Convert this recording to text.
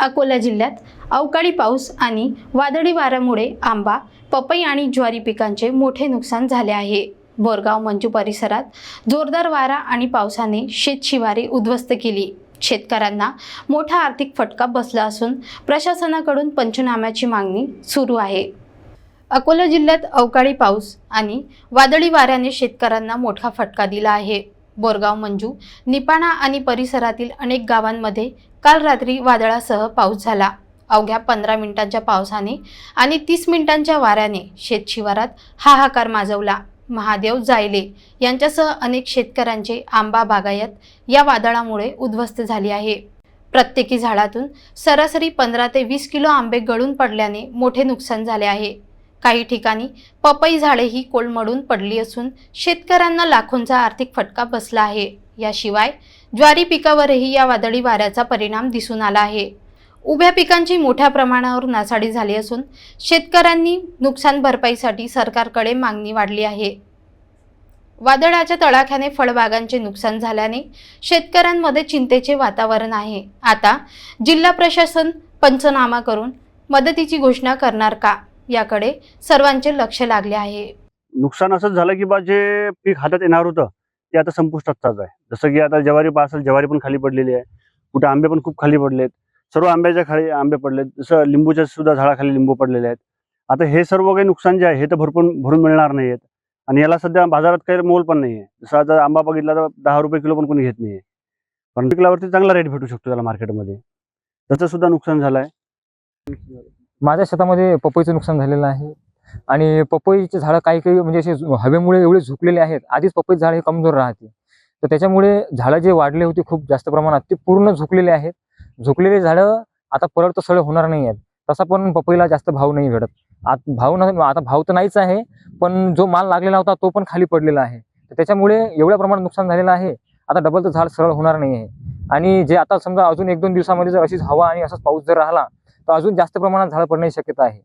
अकोला जिल्ह्यात अवकाळी पाऊस आणि वादळी वाऱ्यामुळे आंबा पपई आणि ज्वारी पिकांचे मोठे नुकसान झाले आहे. बोरगाव मंजू परिसरात जोरदार वारा आणि पावसाने शेतशिवारे उद्ध्वस्त केली. शेतकऱ्यांना मोठा आर्थिक फटका बसला असून प्रशासनाकडून पंचनाम्याची मागणी सुरू आहे. अकोला जिल्ह्यात अवकाळी पाऊस आणि वादळी वाऱ्याने शेतकऱ्यांना मोठा फटका दिला आहे. बोरगाव मंजू निपाणा आणि परिसरातील अनेक गावांमध्ये काल रात्री वादळासह पाऊस झाला. अवघ्या पंधरा मिनिटांच्या पावसाने आणि तीस मिनिटांच्या वाऱ्याने शेतशिवारात हाहाकार माजवला. महादेव जायले यांच्यासह अनेक शेतकऱ्यांचे आंबा बागायत या वादळामुळे उद्ध्वस्त झाली आहे. प्रत्येकी झाडातून सरासरी पंधरा ते वीस किलो आंबे गळून पडल्याने मोठे नुकसान झाले आहे. काही ठिकाणी पपई झाडेही कोलमडून पडली असून शेतकऱ्यांना लाखोंचा आर्थिक फटका बसला आहे. याशिवाय ज्वारी पिकावरही या वादळी वाऱ्याचा परिणाम दिसून आला आहे. उभ्या पिकांची मोठ्या प्रमाणावर नासाडी झाली असून शेतकऱ्यांनी नुकसान भरपाईसाठी सरकारकडे मागणी वाढली आहे. वादळाच्या तडाख्याने फळबागांचे नुकसान झाल्याने शेतकऱ्यांमध्ये चिंतेचे वातावरण आहे. आता जिल्हा प्रशासन पंचनामा करून मदतीची घोषणा करणार का? याकडे सर्वांचे लक्ष लागले आहे. नुकसान असंच झालं की बा जे पीक हातात येणार होतं ते आता संपुष्टात चालू आहे. जसं की आता ज्वारी असेल ज्वारी पण खाली पडलेली आहे. कुठे आंबे पण खूप खाली पडलेत. सर्व आंब्याच्या खाली आंबे पडलेत. जसं लिंबूच्या सुद्धा झाडाखाली लिंबू पडलेले आहेत. आता हे सर्व काही नुकसान जे आहे हे तर भरपूर भरून मिळणार नाही आहेत आणि याला सध्या बाजारात काही मोल पण नाही आहे जसं आता आंबा बघितला तर दहा रुपये किलो पण कोणी घेत नाही आहे पण पिकल्यावरती चांगला रेट भेटू शकतो त्याला मार्केटमध्ये त्याचं सुद्धा नुकसान झालं आहे. माझ्या शेतामध्ये पपईचं नुकसान झालेलं आहे. आणि पपईचे झाडं काही काही म्हणजे असे हवेमुळे एवढे झुकलेले आहेत आधीच पपईचे झाड हे कमजोर राहते. तर त्याच्यामुळे झाडं जे वाढले होते खूप जास्त प्रमाणात ते पूर्ण झुकलेले आहेत. झुकलेले झाडं आता परत तर सळ होणार नाही आहेत. तसा पण पपईला जास्त भाव नाही भेटत. आत भाव न आता भाव तर नाहीच आहे पण जो माल लागलेला होता तो पण खाली पडलेला आहे. तर त्याच्यामुळे एवढ्या प्रमाणात नुकसान झालेलं आहे. आता डबल तर झाड सरळ होणार नाही आहे. आणि जे आता समजा अजून एक दोन दिवसामध्ये जर अशीच हवा आणि असाच पाऊस जर राहिला तर अजून जास्त प्रमाणात झाडं पडण्याची शक्यता आहे.